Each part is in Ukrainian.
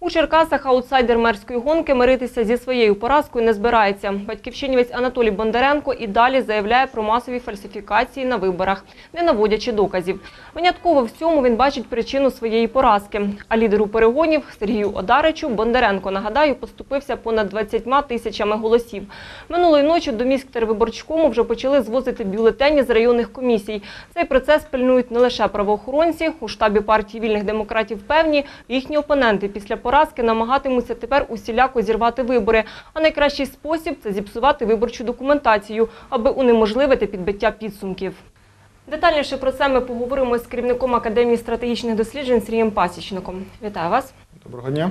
У Черкасах аутсайдер мерської гонки миритися зі своєю поразкою не збирається. Батьківщинівець Анатолій Бондаренко і далі заявляє про масові фальсифікації на виборах, не наводячи доказів. Винятково в цьому він бачить причину своєї поразки. А лідеру перегонів Сергію Одаричу Бондаренко, нагадаю, поступився понад 20 тисячами голосів. Минулої ночі до міськ тервиборчкому вже почали звозити бюлетені з районних комісій. Цей процес пильнують не лише правоохоронці. У штабі партії вільних демократів певні, їхні опоненти після поразки намагатимуться тепер усіляко зірвати вибори. А найкращий спосіб це зіпсувати виборчу документацію, аби унеможливити підбиття підсумків. Детальніше про це ми поговоримо з керівником Академії стратегічних досліджень Сергієм Пасічником. Вітаю вас. Доброго дня.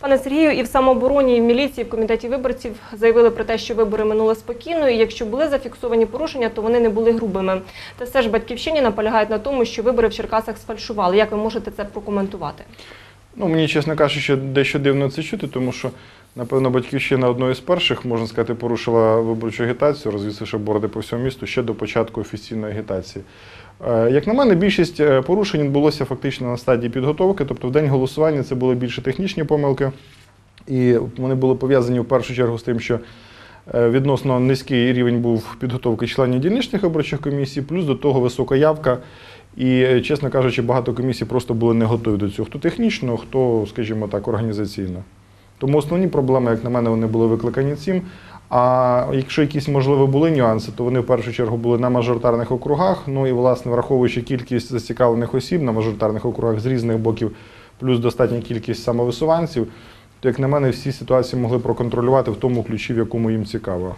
Пане Сергію, і в самообороні, і в міліції, і в комітеті виборців заявили про те, що вибори минули спокійно, і якщо були зафіксовані порушення, то вони не були грубими. Та все ж батьківщині наполягають на тому, що вибори в Черкасах сфальшували. Як ви можете це прокоментувати? Ну, мені, чесно кажучи, дещо дивно це чути, тому що, напевно, батьківщина одної з перших, можна сказати, порушила виборчу агітацію, розвісивши борди по всьому місту ще до початку офіційної агітації. Е, Як на мене, більшість е, порушень відбулося фактично на стадії підготовки, тобто в день голосування це були більше технічні помилки, і вони були пов'язані в першу чергу з тим, що відносно низький рівень був підготовки членів дільничних виборчих комісій, плюс до того висока явка. І, е, чесно кажучи, багато комісій просто були не готові до цього. Хто технічно, хто, скажімо так, організаційно. Тому основні проблеми, як на мене, вони були викликані цим. А якщо якісь можливо були нюанси, то вони в першу чергу були на мажоритарних округах. Ну і власне враховуючи кількість зацікавлених осіб на мажоритарних округах з різних боків, плюс достатня кількість самовисуванців, то як на мене, всі ситуації могли проконтролювати в тому ключі, в якому їм цікаво.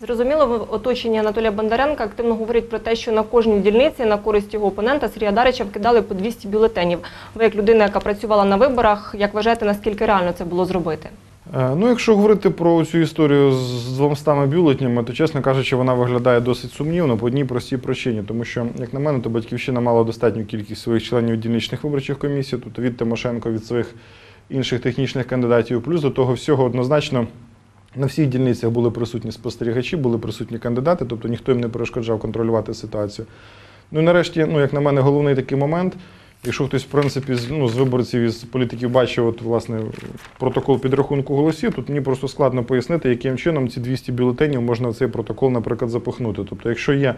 Зрозуміло, в оточенні Анатолія Бондаренка активно говорять про те, що на кожній дільниці на користь його опонента Сергія Дарича вкидали по 200 бюлетенів. Ви як людина, яка працювала на виборах, як вважаєте, наскільки реально це було зробити? Е, Ну, якщо говорити про цю історію з 200 бюлетнями, то, чесно кажучи, вона виглядає досить сумнівно по одній простій причині. Тому що, як на мене, то батьківщина мала достатню кількість своїх членів дільничних виборчих комісій, тобто від Тимошенко, від своїх інших технічних кандидатів. Плюс до того всього однозначно. На всіх дільницях були присутні спостерігачі, були присутні кандидати, тобто ніхто їм не перешкоджав контролювати ситуацію. Ну і нарешті, ну як на мене, головний такий момент. Якщо хтось, в принципі, з, ну, з виборців із політиків бачив от, власне, протокол підрахунку голосів, тут мені просто складно пояснити, яким чином ці 200 бюлетенів можна в цей протокол, наприклад, запихнути. Тобто, якщо є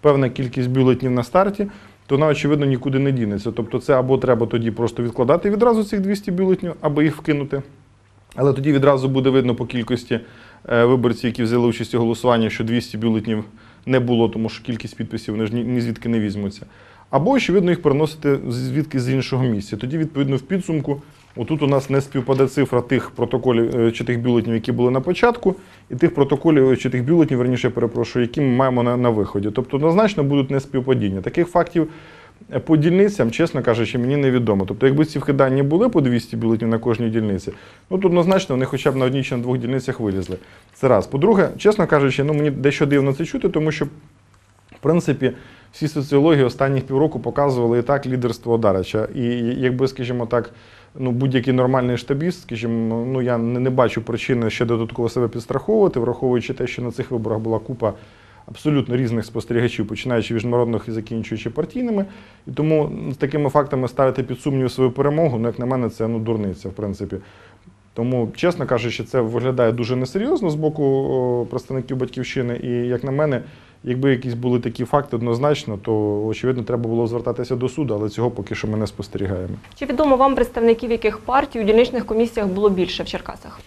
певна кількість бюлетнів на старті, то вона, очевидно, нікуди не дінеться. Тобто, це або треба тоді просто відкладати відразу цих 200 бюлетнів, або їх вкинути. Але тоді відразу буде видно по кількості е, виборців, які взяли участь у голосуванні, що 200 бюлетнів не було, тому що кількість підписів вони ж ні, звідки не візьмуться. Або, очевидно, їх переносити звідки з іншого місця. Тоді, відповідно, в підсумку, отут у нас не співпаде цифра тих протоколів е, чи тих бюлетнів, які були на початку, і тих протоколів е, чи тих бюлетнів, верніше, перепрошую, які ми маємо на, на виході. Тобто, однозначно будуть неспівпадіння. Таких фактів Е, по дільницям, чесно кажучи, мені невідомо. Тобто, якби ці вкидання були по 200 бюлетнів на кожній дільниці, ну то однозначно вони хоча б на одній чи на двох дільницях вилізли. Це раз. По-друге, чесно кажучи, ну мені дещо дивно це чути, тому що, в принципі, всі соціології останніх півроку показували і так лідерство Одарича. І якби, скажімо так, ну будь-який нормальний штабіст, скажімо, ну я не, не бачу причини ще додатково себе підстраховувати, враховуючи те, що на цих виборах була купа абсолютно різних спостерігачів, починаючи міжнародних і закінчуючи партійними. І тому з такими фактами ставити під сумнів свою перемогу, ну як на мене, це ну дурниця, в принципі. Тому, чесно кажучи, це виглядає дуже несерйозно з боку представників батьківщини. І як на мене, якби якісь були такі факти однозначно, то очевидно треба було звертатися до суду, але цього поки що ми не спостерігаємо. Чи відомо вам представників яких партій у дільничних комісіях було більше в Черкасах?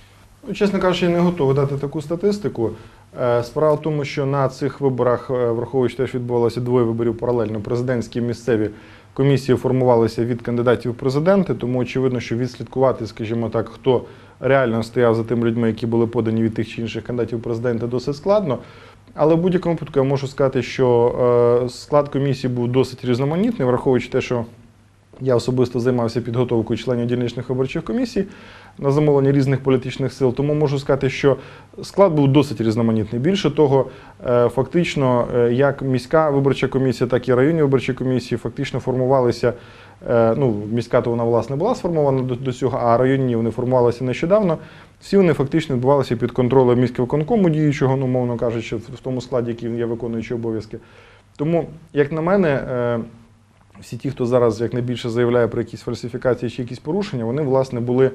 Ну, чесно кажучи, я не готовий дати таку статистику. Е, Справа в тому, що на цих виборах, е, враховуючи те, що відбувалося двоє виборів паралельно, президентські і місцеві комісії формувалися від кандидатів в президенти, тому очевидно, що відслідкувати, скажімо так, хто реально стояв за тими людьми, які були подані від тих чи інших кандидатів в президенти, досить складно. Але в будь-якому випадку я можу сказати, що е, склад комісії був досить різноманітний, враховуючи те, що я особисто займався підготовкою членів дільничних виборчих комісій на замовлення різних політичних сил, тому можу сказати, що склад був досить різноманітний. Більше того, е, фактично, е, як міська виборча комісія, так і районні виборчі комісії фактично формувалися. е, Ну, міська то вона власне була сформована до, до цього, а районні вони формувалися нещодавно. Всі вони фактично відбувалися під контролем міськвиконкому діючого, ну, мовно кажучи, в тому складі, який є виконуючий обов'язки. Тому, як на мене, всі ті, хто зараз як найбільше заявляє про якісь фальсифікації чи якісь порушення, вони власне були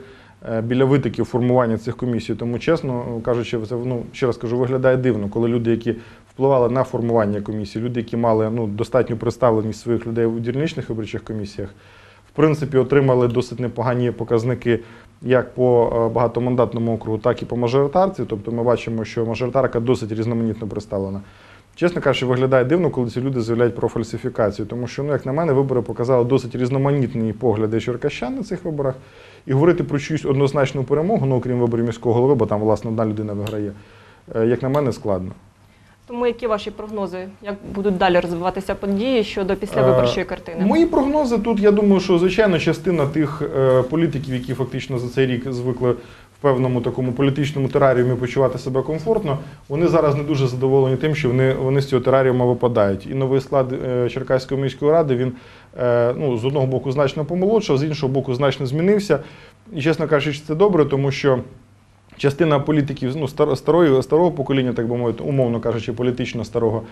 е, біля витоків формування цих комісій. Тому, чесно кажучи, це ну ще раз кажу, виглядає дивно, коли люди, які впливали на формування комісії, люди, які мали ну достатню представленість своїх людей у дільничних виборчих комісіях, в принципі, отримали досить непогані показники як по е, багатомандатному округу, так і по мажоритарці. Тобто ми бачимо, що мажоритарка досить різноманітно представлена. Чесно кажучи, виглядає дивно, коли ці люди заявляють про фальсифікацію, тому що, ну, як на мене, вибори показали досить різноманітні погляди черкащан на цих виборах. І говорити про чиюсь однозначну перемогу, ну окрім виборів міського голови, бо там, власне, одна людина виграє, е, як на мене, складно. Тому які ваші прогнози, як будуть далі розвиватися події щодо післявиборчої картини? Мої прогнози тут, я думаю, що звичайно частина тих е, політиків, які фактично за цей рік звикли певному такому політичному тераріумі почувати себе комфортно, вони зараз не дуже задоволені тим, що вони, вони з цього тераріума випадають. І новий склад е, Черкаської міської ради він е, ну, з одного боку значно помолодшав, з іншого боку, значно змінився. І чесно кажучи, це добре, тому що. Частина політиків ну, старої, старого покоління, так би мовити, умовно кажучи, політично старого,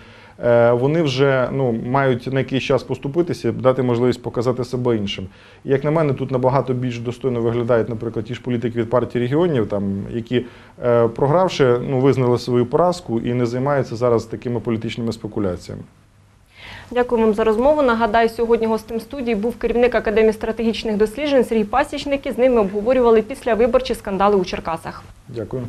е, вони вже ну, мають на якийсь час поступитися, дати можливість показати себе іншим. І, як на мене, тут набагато більш достойно виглядають, наприклад, ті ж політики від партії регіонів, там, які, е, програвши, ну, визнали свою поразку і не займаються зараз такими політичними спекуляціями. Дякую вам за розмову. Нагадаю, сьогодні гостем студії був керівник Академії стратегічних досліджень Сергій Пасічник. І з ними обговорювали післявиборчі скандали у Черкасах. Дякую.